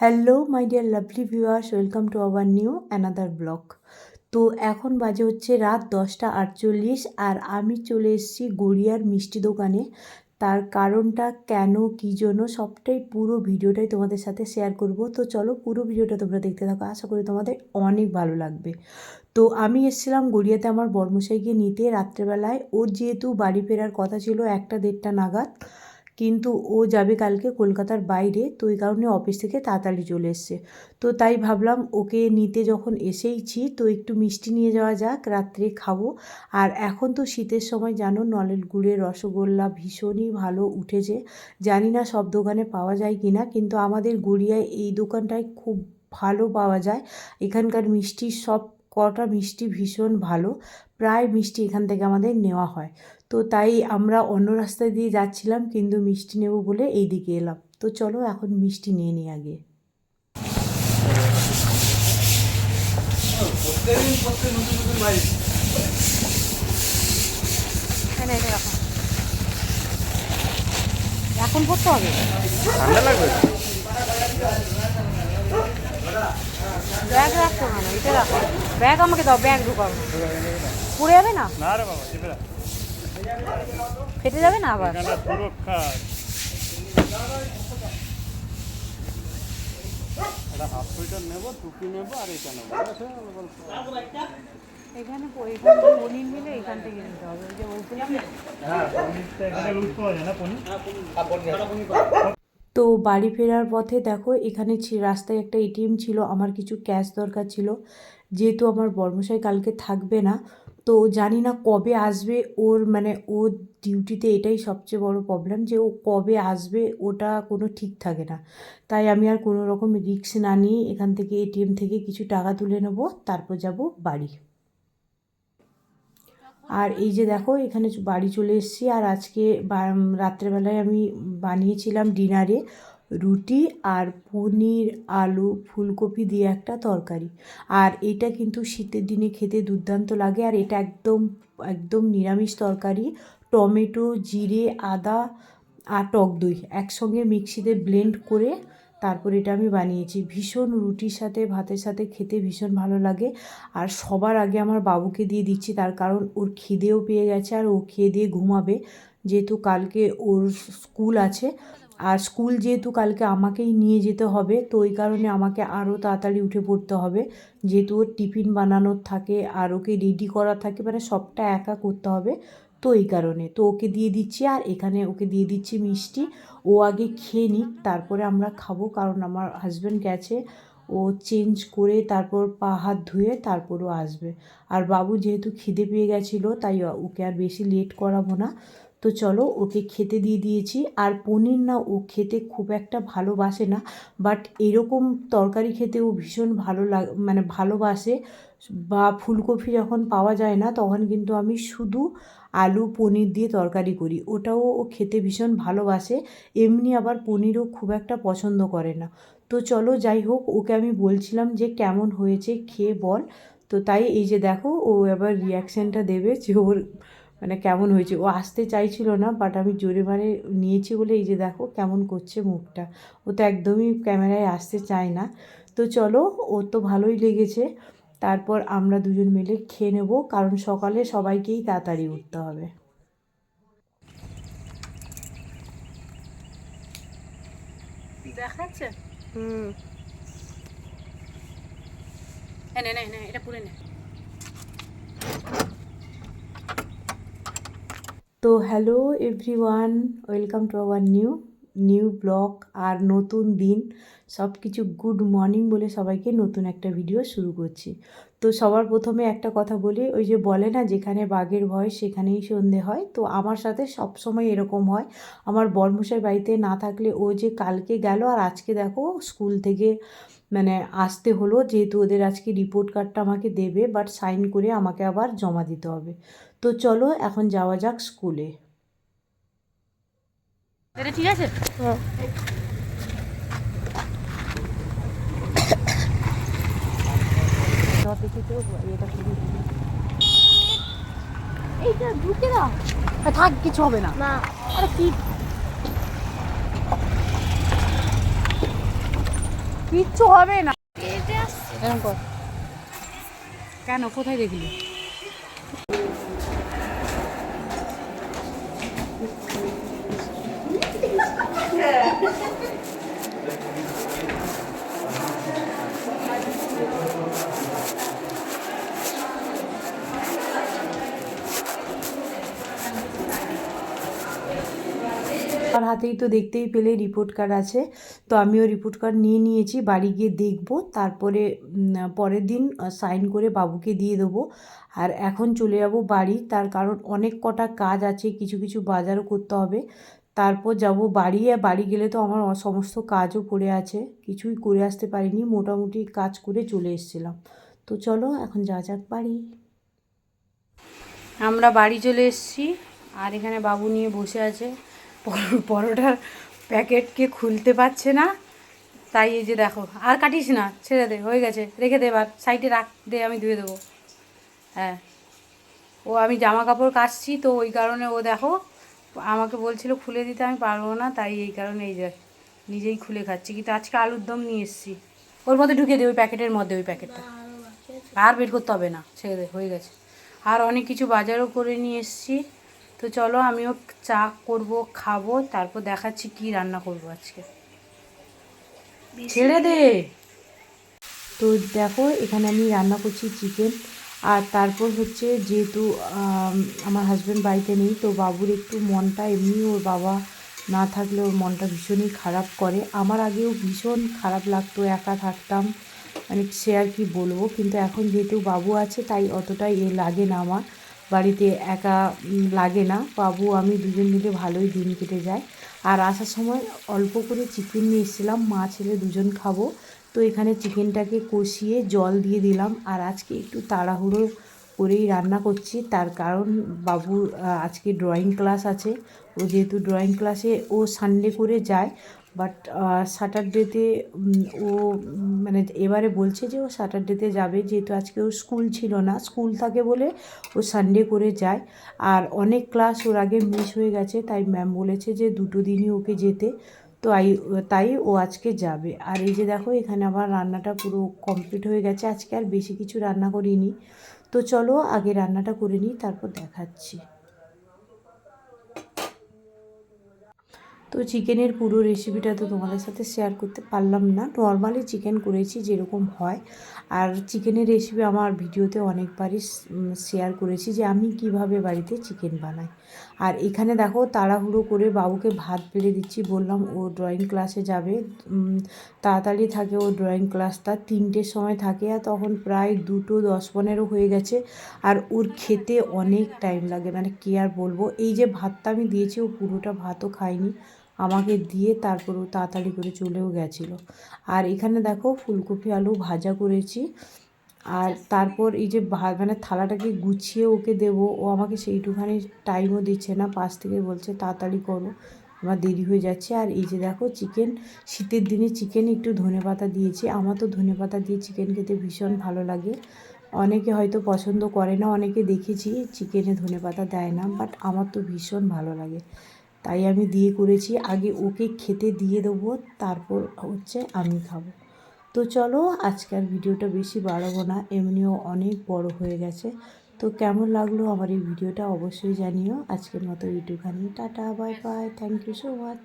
Hello my dear lovely viewers welcome to our new another blog তো এখন বাজে হচ্ছে রাত দশটা আটচল্লিশ, আর আমি চলে এসেছি গড়িয়ার মিষ্টি দোকানে। তার কারণটা কেন, কী জন্য, সবটাই পুরো ভিডিওটাই তোমাদের সাথে শেয়ার করব। তো চলো পুরো ভিডিওটা তোমরা দেখতে থাকো, আশা করি তোমাদের অনেক ভালো লাগবে। তো আমি এসেছিলাম গড়িয়াতে আমার বর্মশাইকে নিতে রাত্রেবেলায়। ওর যেহেতু বাড়ি ফেরার কথা ছিল একটা দেড়টা নাগাদ কিন্তু ও যাবে কালকে কলকাতার বাইরে, তো এই কারণে অফিস থেকে তাড়াতাড়ি চলে এসছে। তো তাই ভাবলাম ওকে নিতে যখন এসেইছি, তো একটু মিষ্টি নিয়ে যাওয়া যাক, রাত্রে খাব। আর এখন তো শীতের সময়, জানো নলেন গুড়ের রসগোল্লা ভীষণই ভালো উঠেছে। জানি না সব দোকানে পাওয়া যায় কি না কিন্তু আমাদের গড়িয়ায় এই দোকানটায় খুব ভালো পাওয়া যায়। এখানকার মিষ্টি সব কটা মিষ্টি ভীষণ ভালো, প্রায় মিষ্টি এখান থেকে আমাদের নেওয়া হয়। তো তাই আমরা অন্য রাস্তা দিয়ে যাচ্ছিলাম, কিন্তু মিষ্টি নেব বলে এই দিকে এলাম। তো চলো এখন মিষ্টি নিয়ে নিই আগে। এখন করতে হবে ঠান্ডা লাগবে? ব্যাগ রাখছো কেন এটা রাখো। ব্যাগ আমাকে দাও ব্যাগ ঢুকাও। পুড়ে যাবে না? না রে বাবা চেপে রাখ। ফেটে যাবে না আবার? সুরক্ষা একটা হাফ সুইটার নেব টুপি নেব আর এটা নেব। এখানে এখান থেকে পনির মিলে এখান থেকে নিতে হবে। ওই যে বলছিলাম হ্যাঁ পনিরটা এখানে লুজ পাওয়া যায় না পনির। তো বাড়ি ফেরার পথে দেখো, এখানে রাস্তায় একটা এটিএম ছিল, আমার কিছু ক্যাশ দরকার ছিল। যেহেতু আমার বর্মশাই কালকে থাকবে না, তো জানি না কবে আসবে ওর মানে ওর ডিউটিতে এটাই সবচেয়ে বড় প্রবলেম যে ও কবে আসবে, ওটা কোনো ঠিক থাকে না। তাই আমি আর কোনো রকম রিস্ক না নিয়ে এখান থেকে এটিএম থেকে কিছু টাকা তুলে নেব, তারপর যাব বাড়ি। আর এই যে দেখো, এখানে বাড়ি চলে এসেছি। আর আজকে রাত্রেবেলায় আমি বানিয়েছিলাম ডিনারে রুটি আর পনির, আলু, ফুলকপি দিয়ে একটা তরকারি। আর এটা কিন্তু শীতের দিনে খেতে দুর্দান্ত লাগে। আর এটা একদম একদম নিরামিষ তরকারি। টমেটো, জিরে, আদা আর টক দই একসঙ্গে মিক্সিতে ব্লেন্ড করে তারপর এটা আমি বানিয়েছি। ভীষণ রুটির সাথে, ভাতের সাথে খেতে ভীষণ ভালো লাগে। আর সবার আগে আমার বাবুকে দিয়ে দিচ্ছি, তার কারণ ওর খিদেও পেয়ে গেছে আর ও খেয়ে দিয়ে ঘুমাবে। যেহেতু কালকে ওর স্কুল আছে, আর স্কুল যেহেতু কালকে আমাকেই নিয়ে যেতে হবে, তো ওই কারণে আমাকে আরও তাড়াতাড়ি উঠে পড়তে হবে। যেহেতু ওর টিফিন বানানোর থাকে, আর ওকে রেডি করা থাকে মানে সবটা একা করতে হবে। তো এই কারণে। তো ওকে দিয়ে দিচ্ছি আর এখানে ওকে দিয়ে দিচ্ছি মিষ্টি। ও আগে খেয়ে নিক, তারপরে আমরা খাব কারণ আমার হাজব্যান্ড গেছে। ও চেঞ্জ করে তারপর পা হাত ধুয়ে তারপরও আসবে। আর বাবু যেহেতু খিদে পেয়ে গেছিল, তাই ওকে আর বেশি লেট করাবো না। তো চলো ওকে খেতে দিয়ে দিয়েছি। আর পনির না, ও খেতে খুব একটা ভালোবাসে না বাট এরকম তরকারি খেতে ও ভীষণ ভালো লাগ মানে ভালোবাসে। বা ফুলকপি যখন পাওয়া যায় না, তখন কিন্তু আমি শুধু আলু, পনির দিয়ে তরকারি করি। ওটাও ও খেতে ভীষণ ভালোবাসে। এমনি আবার পনিরও খুব একটা পছন্দ করে না। তো চলো যাই হোক, ওকে আমি বলছিলাম যে কেমন হয়েছে খেয়ে বল। তো তাই এই যে দেখো, ও এবার রিয়াকশানটা দেবে যে ওর মানে কেমন হয়েছে? ও আসতে চাইছিল না বাট আমি জোরে মারে নিয়েছি বলে এই যে দেখো কেমন করছে মুখটা। ও তো একদমই ক্যামেরায় আসতে চায় না। তো চলো ওর তো ভালোই লেগেছে। তারপর আমরা দুজন মিলে খেয়ে নেব কারণ সকালে সবাইকেই তাড়াতাড়ি উঠতে হবে। দেখাচ্ছে? হুম। নে নে এটা পুড়ে নে। তো hello everyone, welcome to our new new blog আর নতুন দিন। সব কিছু গুড মর্নিং বলে সবাইকে নতুন একটা ভিডিও শুরু করছি। তো সবার প্রথমে একটা কথা বলি, ওই যে বলে না, যেখানে বাঘের ভয় সেখানেই সন্ধে হয়। তো আমার সাথে সব সময় এরকম হয়। আমার বর্মশাই বাড়িতে না থাকলে ও যে কালকে গেল আর আজকে দেখো স্কুল থেকে মানে আসতে হলো, যেহেতু ওদের আজকে রিপোর্ট কার্ডটা আমাকে দেবে বাট সাইন করে আমাকে আবার জমা দিতে হবে। তো চলো এখন যাওয়া যাক স্কুলে। ঠিক আছে? এইটা ঢুকে দাও। থাক কিছু হবে না। না। আরে কি? কি কিচ্ছু হবে না। এরকম কর। কেন? কোথায় দেখলি? আমার হাতেই তো দেখতেই পেলে রিপোর্ট কার্ড আছে। তো আমিও রিপোর্ট কার্ড নিয়ে নিয়েছি, বাড়ি গিয়ে দেখব, তারপরে পরের দিন সাইন করে বাবুকে দিয়ে দেবো। আর এখন চলে যাব বাড়ি, তার কারণ অনেক কটা কাজ আছে, কিছু কিছু বাজারও করতে হবে। তারপর যাব বাড়ি, আর বাড়ি গেলে তো আমার সমস্ত কাজও পড়ে আছে। কিছুই করে আসতে পারিনি, মোটামুটি কাজ করে চলে এসেছিলাম। তো চলো, এখন যা যাক বাড়ি। আমরা বাড়ি চলে এসেছি, আর এখানে বাবু নিয়ে বসে আছে। পর- পরোটার প্যাকেটকে খুলতে পারছে না। তাই এই যে দেখো, আর কাটিস না, ছেড়ে দে, হয়ে গেছে, রেখে দে এবার, সাইডে রাখ, দে আমি ধুয়ে দেবো। হ্যাঁ। ও, আমি জামা কাপড় কাচছি, তো ওই কারণে ও দেখো আমাকে বলছিল খুলে দিতে আমি পারব না তাই এই কারণে এই যায় নিজেই খুলে খাচ্ছি। কিন্তু আজকে আলুর দম নিয়ে এসেছি। ওর মধ্যে ঢুকে দে ওই প্যাকেটের মধ্যে ওই প্যাকেটটা। আর বের করতে হবে না ছেড়ে দে হয়ে গেছে। আর অনেক কিছু বাজারও করে নিয়ে এসেছি। তো চলো আমিও চা করব খাব তারপর দেখাচ্ছি কি রান্না করব আজকে। ছেড়ে দে। তো দেখো এখানে আমি রান্না করছি চিকেন আর তারপর হচ্ছে যেহেতু আমার হাজব্যান্ড বাড়িতে নেই, তো বাবুর একটু মনটা এমনি ওর বাবা না থাকলে ওর মনটা ভীষণই খারাপ করে। আমার আগেও ভীষণ খারাপ লাগতো, একা থাকতাম। মানে সে আর কি বলব? কিন্তু এখন যেহেতু বাবু আছে, তাই অতটাই এ লাগে না আমার। বাড়িতে একা লাগে না। বাবু, আমি দুজন মিলে ভালোই দিন কেটে যায়। আর আসার সময় অল্প করে চিকেন নিয়ে এসেছিলাম। মা ছেলে দুজন খাব। তো এখানে চিকেনটাকে কষিয়ে জল দিয়ে দিলাম। আর আজকে একটু তাড়াহুড়ো করেই রান্না করছি। তার কারণ বাবু আজকে ড্রয়িং ক্লাস আছে। ও যেহেতু ড্রয়িং ক্লাসে ও সানডে করে যায় বাট স্যাটারডেতে ও মানে এবারে বলছে যে ও স্যাটারডেতে যাবে। যেহেতু আজকে ওর স্কুল ছিল না স্কুল থাকে বলে ও সানডে করে যায়। আর অনেক ক্লাস ওর আগে মিস হয়ে গেছে, তাই ম্যাম বলেছে যে দুটো দিনই ওকে যেতে। তো তাই ও আজকে যাবে। আর এই যে দেখো, এখানে আবার রান্নাটা পুরো কমপ্লিট হয়ে গেছে। আজকে আর বেশি কিছু রান্না করিনি। তো চলো, আগে রান্নাটা করে নিই, তারপর দেখাচ্ছি। তো চিকেনের পুরো রেসিপিটা তো তোমাদের সাথে শেয়ার করতে পারলাম না। নর্মালি চিকেন করেছি যেরকম হয়। আর চিকেনের রেসিপি আমার ভিডিওতে অনেকবারই শেয়ার করেছি যে আমি কীভাবে বাড়িতে চিকেন বানাই। আর এখানে দেখো তাড়াহুড়ো করে বাবুকে ভাত বেড়ে দিচ্ছি। বললাম, ও ড্রয়িং ক্লাসে যাবে। তাড়াতাড়ি থাকে ও ড্রয়িং ক্লাসটা তিনটের সময় থাকে আর তখন প্রায় দুটো দশ পনেরো হয়ে গেছে। আর ওর খেতে অনেক টাইম লাগে। মানে কি আর বলব? এই যে ভাতটা আমি দিয়েছি, ও পুরোটা ভাতও খায়নি। আমাকে দিয়ে তারপর ও তাড়াতাড়ি করে চলেও গেছিল। আর এখানে দেখো ফুলকপি আলু ভাজা করেছি। আর তারপর এই যে মানে থালাটাকে গুছিয়ে ওকে দেবো, ও আমাকে সেইটুখানি টাইমও দিচ্ছে না, পাশ থেকে বলছে, তাড়াতাড়ি করো, আমার দেরি হয়ে যাচ্ছে। আর এই যে দেখো চিকেন শীতের দিনে চিকেন একটু ধনে পাতা দিয়েছি। আমার তো ধনে পাতা দিয়ে চিকেন খেতে ভীষণ ভালো লাগে। অনেকে হয়তো পছন্দ করে না, অনেকে দেখেছি চিকেনে ধনে পাতা দেয় না বাট আমার তো ভীষণ ভালো লাগে। তাই আমি দিয়ে করেছি। আগে ওকে খেতে দিয়ে দেবো, তারপর হচ্ছে আমি খাব। তো চলো, আজকের ভিডিওটা বেশি বাড়াবো না, এমনিও অনেক বড় হয়ে গেছে। তো কেমন লাগল আমার এই ভিডিওটা অবশ্যই জানিও। আজকের মতো ইউটিউবখানি tata, bye bye. Thank you so much